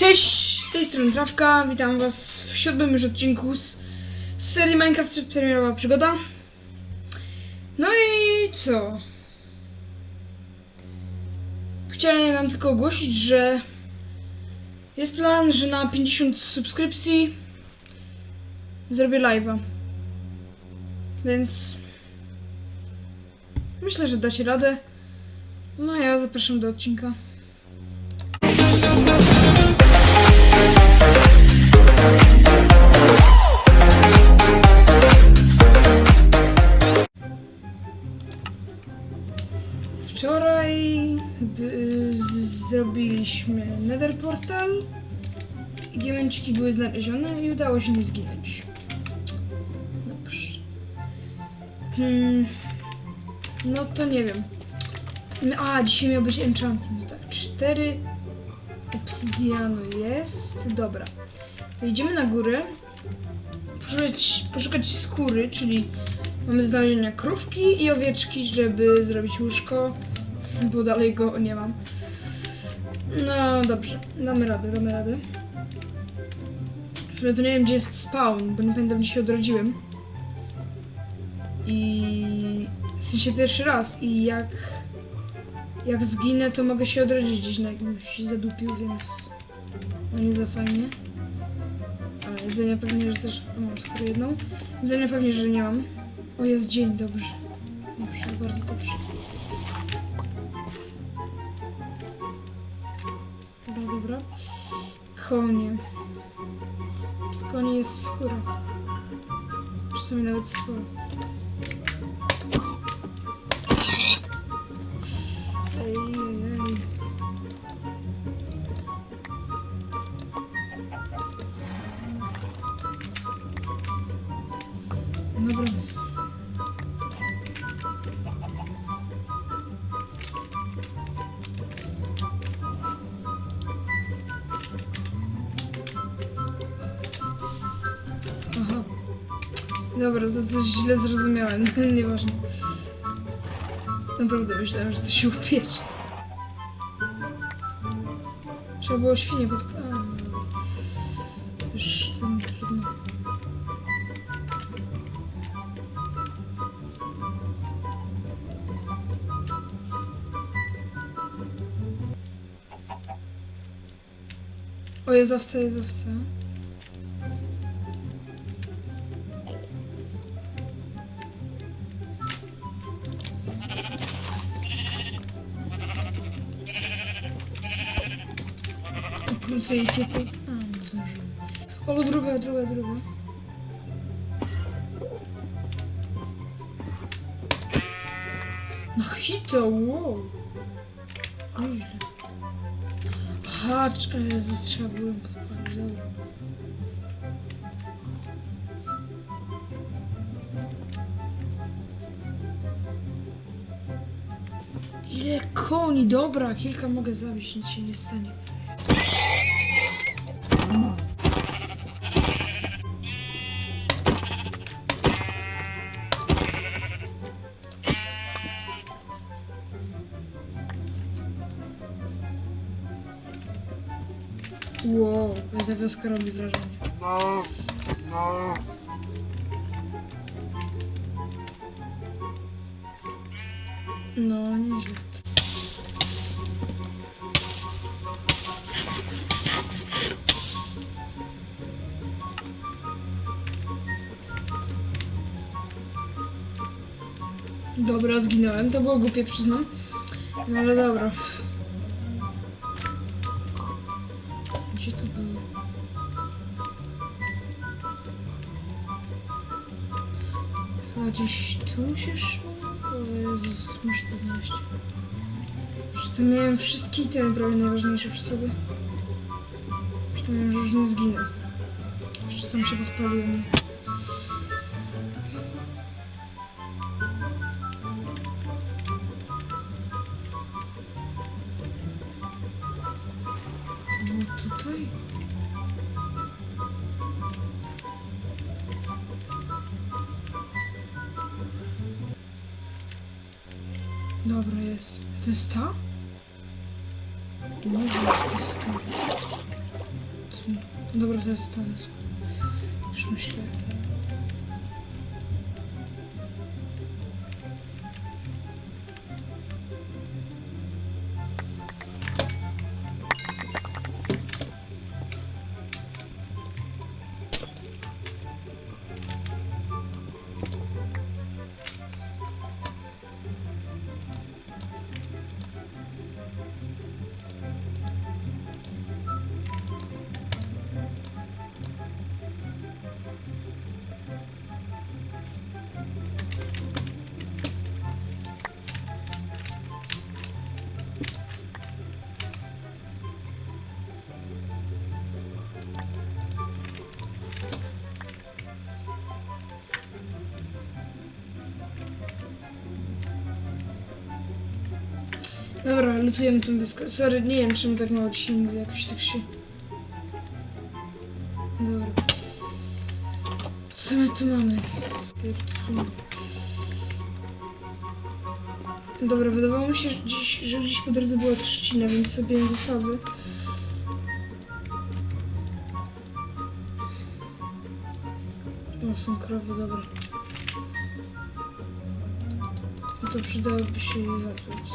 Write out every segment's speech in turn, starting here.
Cześć, z tej strony Trawka, witam was w siódmym już odcinku z, serii Minecraft Premierowa Przygoda. No i co? Chciałem wam tylko ogłosić, że jest plan, że na 50 subskrypcji zrobię live'a. Więc myślę, że dacie radę. No ja zapraszam do odcinka. Wczoraj z- zrobiliśmy Nether Portal i diamenciki były znalezione i udało się nie zginąć. Dobrze. Hmm. No to nie wiem. A, dzisiaj miał być enchanting. Tak, cztery obsydianu jest. Dobra. To idziemy na górę. Poszukać, poszukać skóry, czyli mamy znalezienia krówki i owieczki, żeby zrobić łóżko, bo dalej go nie mam. No dobrze, damy radę, damy radę. W sumie to nie wiem, gdzie jest spawn, bo nie pamiętam, gdzie się odrodziłem. I w sensie pierwszy raz i jak jak zginę, to mogę się odrodzić gdzieś na jakimś zadupiu, więc no nie za fajnie. Ale jedzenia pewnie, że też o, mam skoro jedną. Jedzenia pewnie, że nie mam. O, jest dzień, dobrze. Dobrze, bardzo dobrze. Dobra. Konie. Z koni jest skóra. Czasami nawet sporo. Coś źle zrozumiałem. Nieważne. Naprawdę myślałem, że to się upiecze. Trzeba było świnie pod... A, Już tym trudno. O, jest owca, Krócej ciepło. A, zdążyłem. O, druga, druga, druga. No hito, wow. Aha, Jezus, trzeba było podpalić, dobra. Ile koni, dobra, kilka mogę zabić, nic się nie stanie. Wioska robi wrażenie. No, nieźle. Dobra, zginąłem. To było głupie, przyznam. No ale dobra. Tu szło? O Jezus, muszę to znaleźć. Przy tym miałem wszystkie te prawie najważniejsze przy sobie. Myślałem, że już nie zginę. Jeszcze sam się podpaliłem. Dobra, jest. To jest ta? Może to jest ta. Dobra, to jest pomysł. Już myślę. Dobra, lutujemy tą deskę. Sorry, nie wiem czemu tak mało dzisiaj mówię, jakoś tak się... Dobra. Co my tu mamy? Dobra, wydawało mi się, że dziś, że gdzieś po drodze była trzcina, więc sobie ją zasadzę. No są krowy, dobra. No to przydałoby się je zatruć.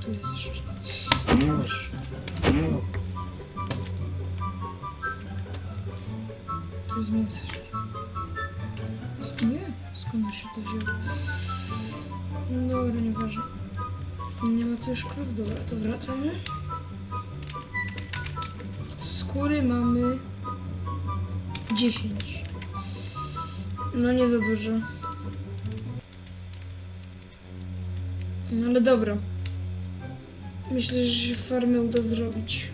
Tu jest jeszcze. Tu jest mięso. Nie, skąd się to wzięło? Dobra, nieważne. Nie ma tu już krów, dobra, to wracamy. Skóry mamy 10. No nie za dużo. No ale dobra. Myślę, że się farmę uda zrobić.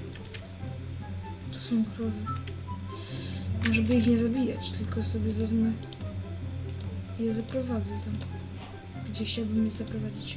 To są krowy. Może by ich nie zabijać, tylko sobie wezmę i je zaprowadzę tam. Gdzie chciałbym je zaprowadzić.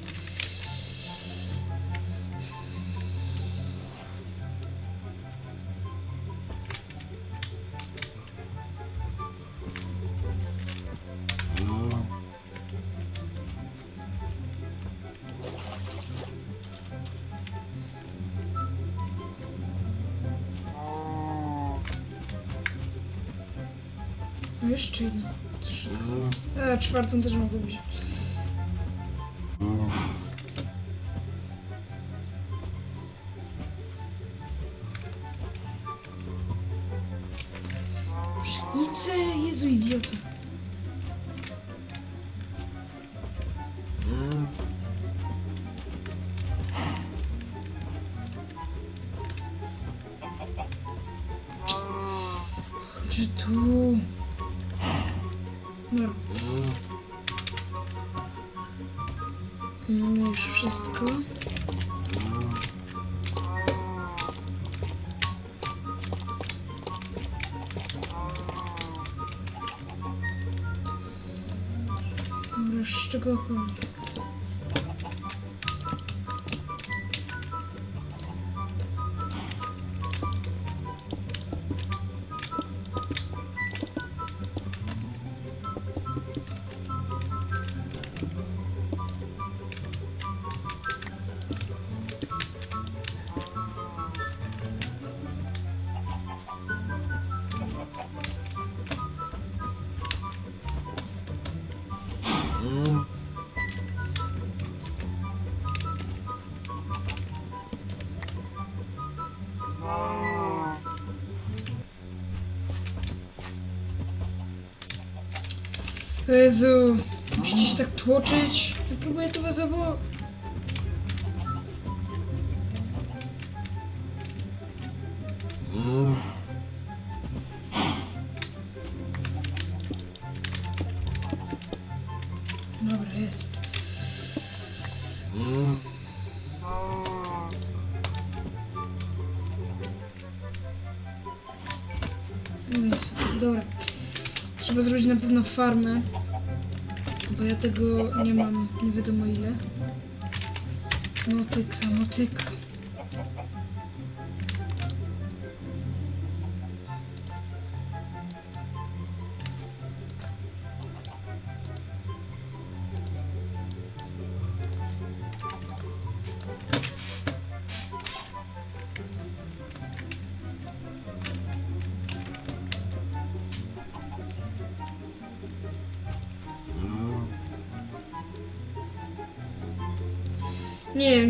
A, czwartą też mogę wszystko. Dobra, z czegokolwiek. Jezu, musicie się tak tłoczyć. Ja próbuję tu was obok. Dobra, jest. No dobra. Trzeba zrobić na pewno farmę. Bo ja tego nie mam nie wiadomo ile. Motyka, motyka.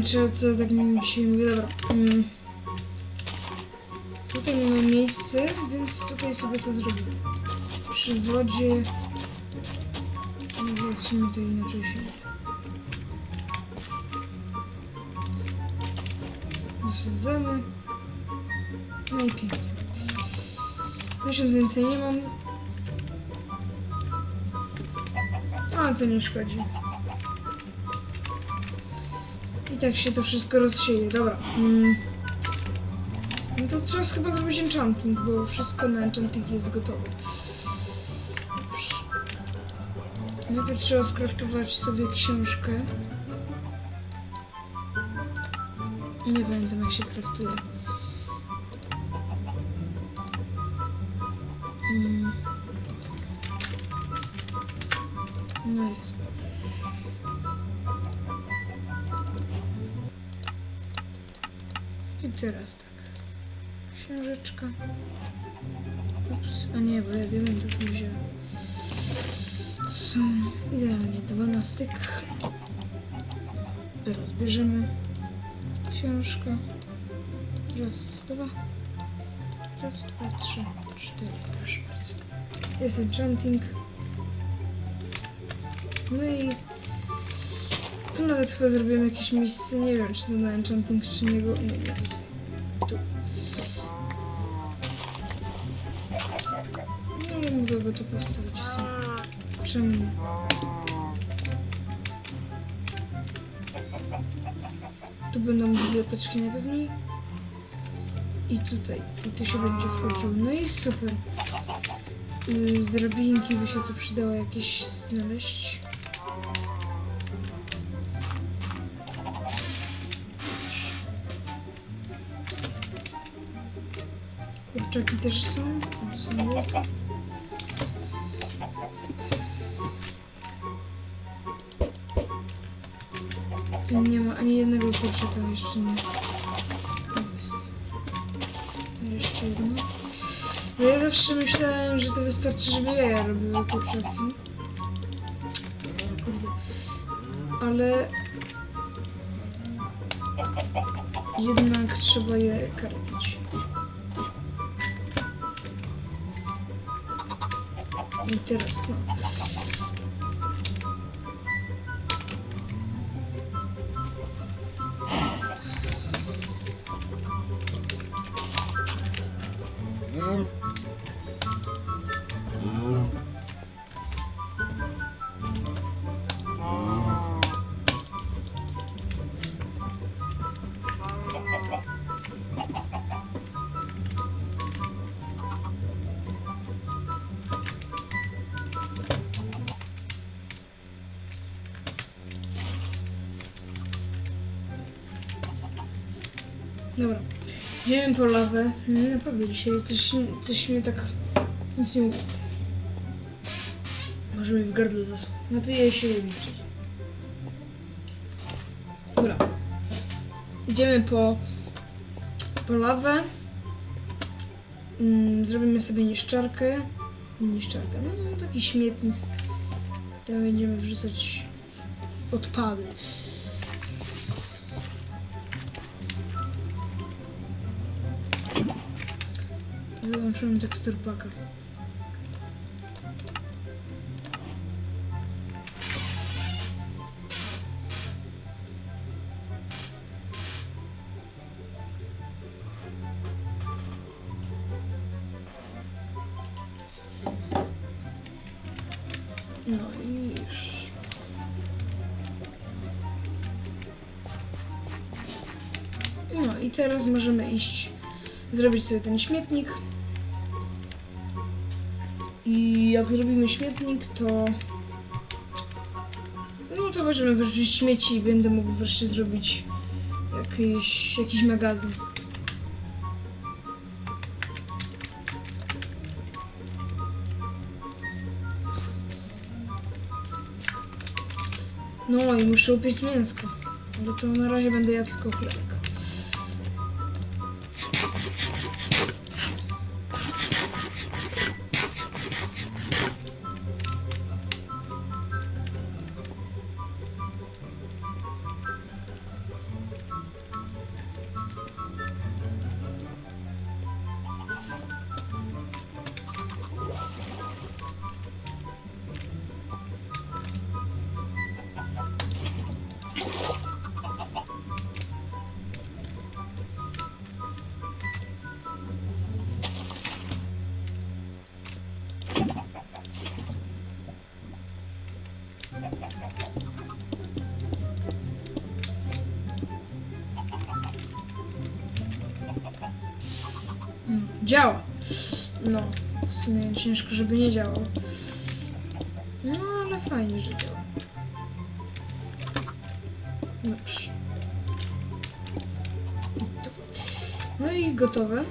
Czy co tak mi się mówi. Dobra. Mm. Tutaj mamy miejsce, więc tutaj sobie to zrobimy. Przy wodzie... Może w sumie to inaczej się... Zasadzamy. No i pięknie. Zresztą więcej nie mam. Ale to nie szkodzi. I tak się to wszystko rozsieje. Dobra. Mm. No to trzeba chyba zrobić enchanting, bo wszystko na enchanting jest gotowe. Najpierw trzeba skraftować sobie książkę. Nie pamiętam jak się kraftuje. Mm. No jest. Teraz tak. Książeczka. Ups, a nie, bo ja diamentów nie wziąłem. Są idealnie dwa na styk. Teraz bierzemy książkę. Raz, dwa. Raz, dwa, trzy, cztery. Proszę bardzo. Jest enchanting. No i tu nawet chyba zrobiłem jakieś miejsce, nie wiem czy to na enchanting czy nie, nie, nie. Postawić. Czemu? nie? Tu będą biblioteczki najpewniej. I tutaj. I tu się będzie wchodził. No i super. Yy, drabinki by się tu przydało jakieś znaleźć. Kurczaki też są. Są ani jednego kurczaka jeszcze nie. Jeszcze jedno. Bo ja zawsze myślałem, że to wystarczy, żeby jaja robiły kurczaki. Kurde. Ale... Jednak trzeba je karmić. I teraz no. Dobra. Idziemy po lawę. Naprawdę dzisiaj coś, coś mnie tak nic nie mówi. Może mi w gardle zasło. Napiję się i. Dobra. Idziemy po, po lawę. Mm, zrobimy sobie niszczarkę. Niszczarkę, no taki śmietnik. Tam będziemy wrzucać odpady. Wyłączyłem tekstur paka. No i już. No i teraz możemy iść zrobić sobie ten śmietnik. I jak zrobimy śmietnik, to. No to możemy wyrzucić śmieci i będę mógł wreszcie zrobić jakiś, jakiś magazyn. No i muszę upiec mięsko. Ale to na razie będę jadł tylko chlebek. Działa. No, w sumie ciężko, żeby nie działał. No, ale fajnie, że działa. Dobrze. No i gotowe.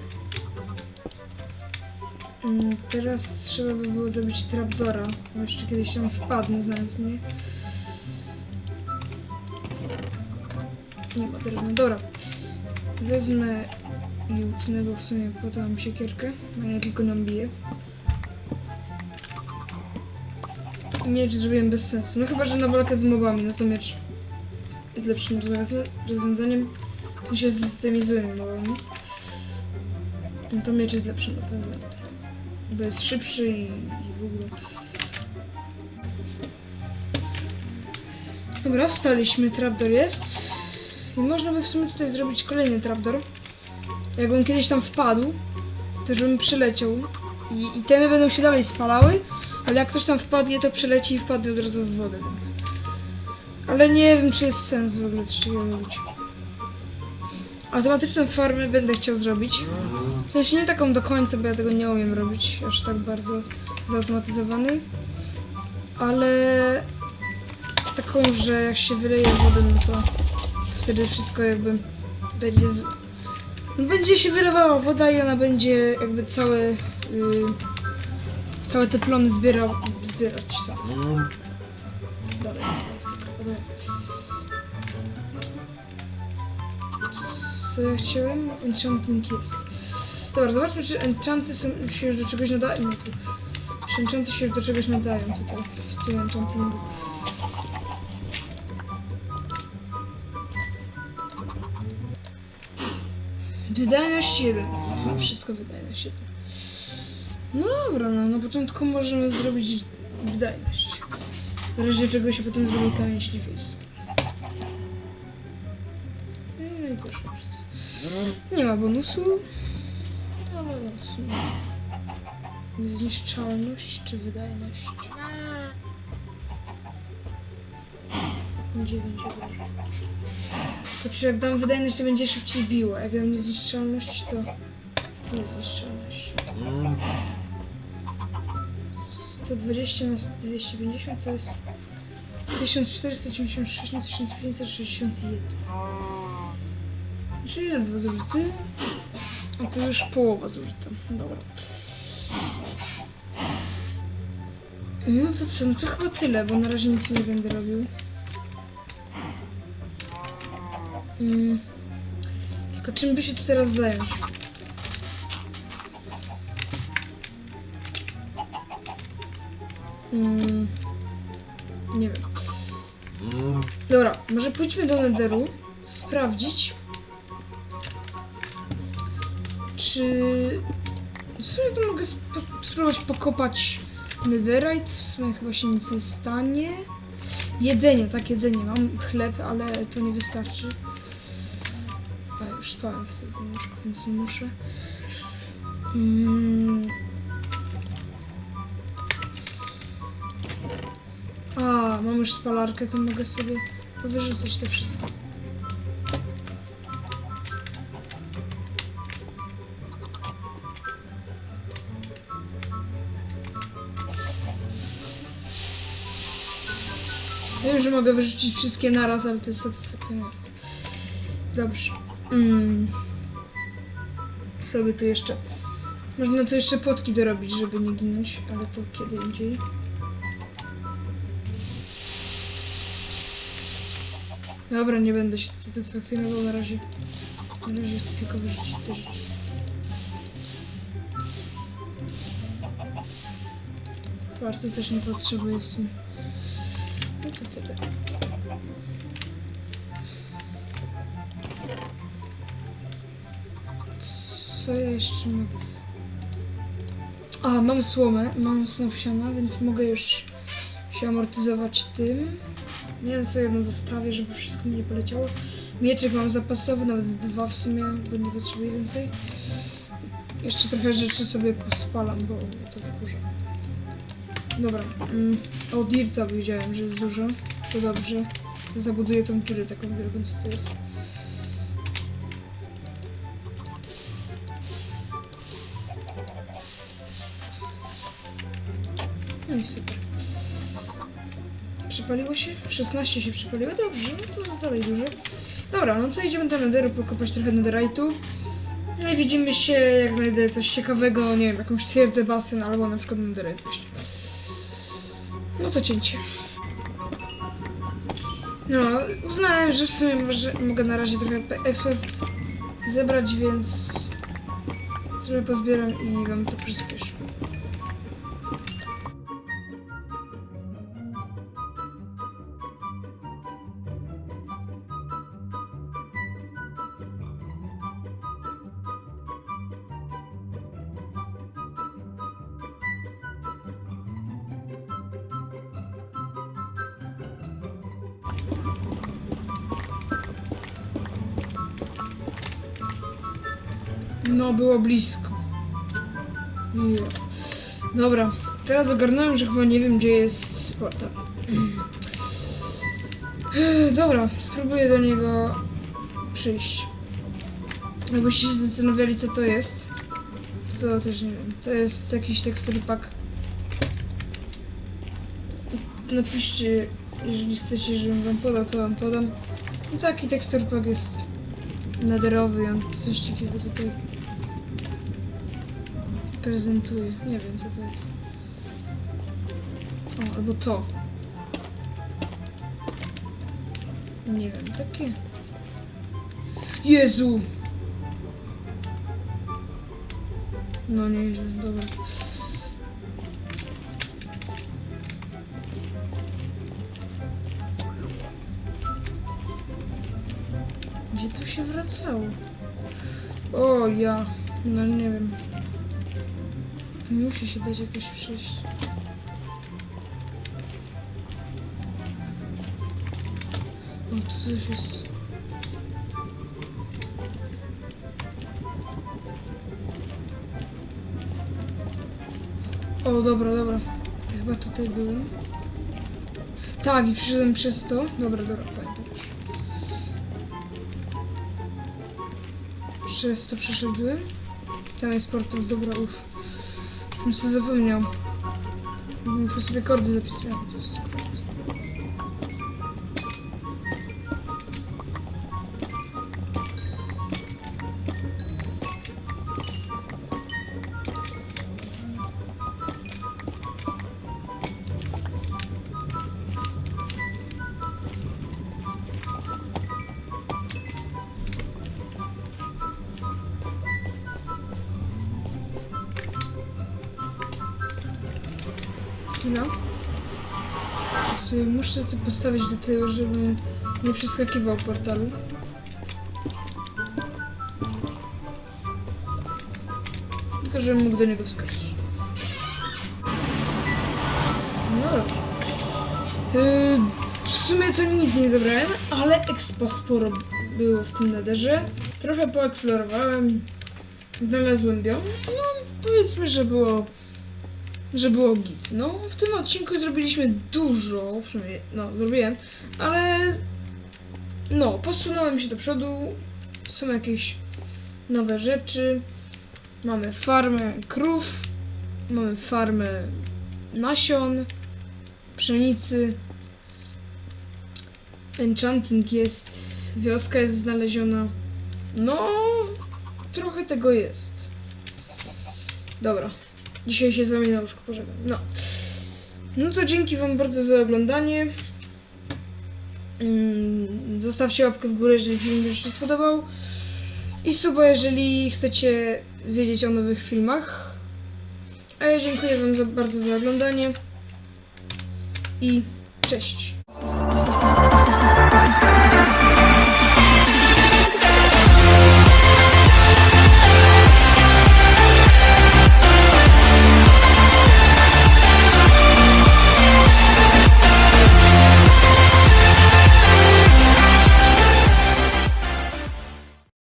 Mm, Teraz trzeba by było zrobić trapdora. Bo jeszcze kiedyś tam wpadnę, znając mnie. Nie ma drewna. Dobra. Wezmę utnę, bo w sumie podałam siekierkę, a ja tylko nią biję. Miecz zrobiłem bez sensu. No chyba, że na walkę z mobami, no to miecz jest lepszym rozwiąza- rozwiązaniem. W sensie z tymi złymi mobami. No to miecz jest lepszym rozwiązaniem. Bo jest szybszy i, i w ogóle. Dobra, wstaliśmy, trapdoor jest. I można by w sumie tutaj zrobić kolejny trapdoor. Jakbym kiedyś tam wpadł, to żebym przyleciał. I, i temy będą się dalej spalały, ale jak ktoś tam wpadnie, to przyleci i wpadnie od razu w wodę, więc... Ale nie wiem, czy jest sens w ogóle coś takiego robić. Automatyczną farmę będę chciał zrobić. W sensie nie taką do końca, bo ja tego nie umiem robić aż tak bardzo zautomatyzowanej. Ale taką, że jak się wyleje wodę, no to wtedy wszystko jakby będzie z... będzie się wylewała woda i ona będzie jakby całe y, całe te plony zbierał, zbierać sama. Dalej, jest woda. Co ja chciałem? Enchanting jest. Dobra, zobaczmy, czy enchanty są, się już do czegoś nadają. Czy enchanty się już do czegoś nadają tutaj, w tym enchantingu. Wydajność 1. Aha, wszystko wydajność 1. No dobra, no na początku możemy zrobić wydajność. W razie czego się potem zrobi kamień śliwieński. No i proszę bardzo. Nie ma bonusu. Ale w sumie. Zniszczalność czy wydajność? 9 obrażeń. To czy jak dam wydajność, to będzie szybciej biło. Jak dam niezniszczalność, to niezniszczalność. 120 na 250 to jest 1496 na 1561. Czyli ile dwa zużyty? A to już połowa zużyta. Dobra. No to co, no to chyba tyle, bo na razie nic nie będę robił. Mm. Tylko czym by się tu teraz zająć? Mm. Nie wiem. Dobra, może pójdźmy do Netheru, sprawdzić, czy w sumie to mogę sp- spróbować pokopać Netherite, w sumie chyba się nic nie stanie. Jedzenie, tak, jedzenie. Mam chleb, ale to nie wystarczy. Już spałem w tym łóżku, więc nie muszę. Mm. A, mam już spalarkę, to mogę sobie wyrzucać to wszystko. Wiem, że mogę wyrzucić wszystkie naraz, ale to jest satysfakcjonujące. Dobrze. Mm. Sobie tu jeszcze... Można tu jeszcze płotki dorobić, żeby nie ginąć, ale to kiedy indziej. Dobra, nie będę się satysfakcjonował na razie. Na razie jest tylko wyrzucić te rzeczy. Też nie potrzebuję w sumie. No to tyle. Co ja jeszcze mam? A, mam słomę, mam snop więc mogę już się amortyzować tym. Sobie jedno zostawię, żeby wszystko mi nie poleciało. Mieczek mam zapasowy, nawet dwa w sumie, bo nie potrzebuję więcej. Jeszcze trochę rzeczy sobie pospalam, bo to wkurza. Dobra. Mm, o, Dirta wiedziałem, że jest dużo. To dobrze. Zabuduję tą turę taką wielką, co to jest. No i super. Przypaliło się? 16 się przypaliło? Dobrze, no to dalej dużo. Dobra, no to idziemy do Netheru, pokopać trochę Netherite'u. No i widzimy się, jak znajdę coś ciekawego, nie wiem, jakąś twierdzę basen, albo na przykład Netherite właśnie. No to cięcie. No, uznałem, że w sumie może, mogę na razie trochę pe- ekspert zebrać, więc trochę pozbieram i wam to przyspieszę. No, było blisko. Jo. Dobra, teraz ogarnąłem, że chyba nie wiem, gdzie jest portal. Dobra, spróbuję do niego przyjść. Jakbyście się zastanawiali, co to jest, to też nie wiem. To jest jakiś texture pack. Napiszcie, jeżeli chcecie, żebym wam podał, to wam podam. No taki pack jest naderowy i on coś takiego tutaj prezentuje. Nie wiem co to jest. O, albo to. Nie wiem, takie. Jezu! No nieźle, dobra. Gdzie tu się wracało? O, ja. No nie wiem. Musi się dać jakoś przejść. O, tu coś jest. O, dobra, dobra. Chyba tutaj byłem. Tak, i przyszedłem przez to. Dobra, dobra, pamiętam już. Przez to przeszedłem. Tam jest portal, dobra, uff. Bym sobie zapomniał. Muszę sobie kordy zapisać. Muszę tu postawić do tego, żeby nie przeskakiwał portalu. Tylko, żebym mógł do niego wskoczyć. No. Yy, w sumie to nic nie zabrałem, ale expa sporo było w tym nederze. Trochę poeksplorowałem. Znalazłem biom. No, powiedzmy, że było że było git. No, w tym odcinku zrobiliśmy dużo, sumie, no, zrobiłem, ale no, posunąłem się do przodu, są jakieś nowe rzeczy, mamy farmę krów, mamy farmę nasion, pszenicy, enchanting jest, wioska jest znaleziona, no, trochę tego jest. Dobra, Dzisiaj się z wami na łóżku pożegnam. No. No to dzięki wam bardzo za oglądanie. Mm, zostawcie łapkę w górę, jeżeli film wam się spodobał. I suba, jeżeli chcecie wiedzieć o nowych filmach. A ja dziękuję wam za, bardzo za oglądanie. I cześć!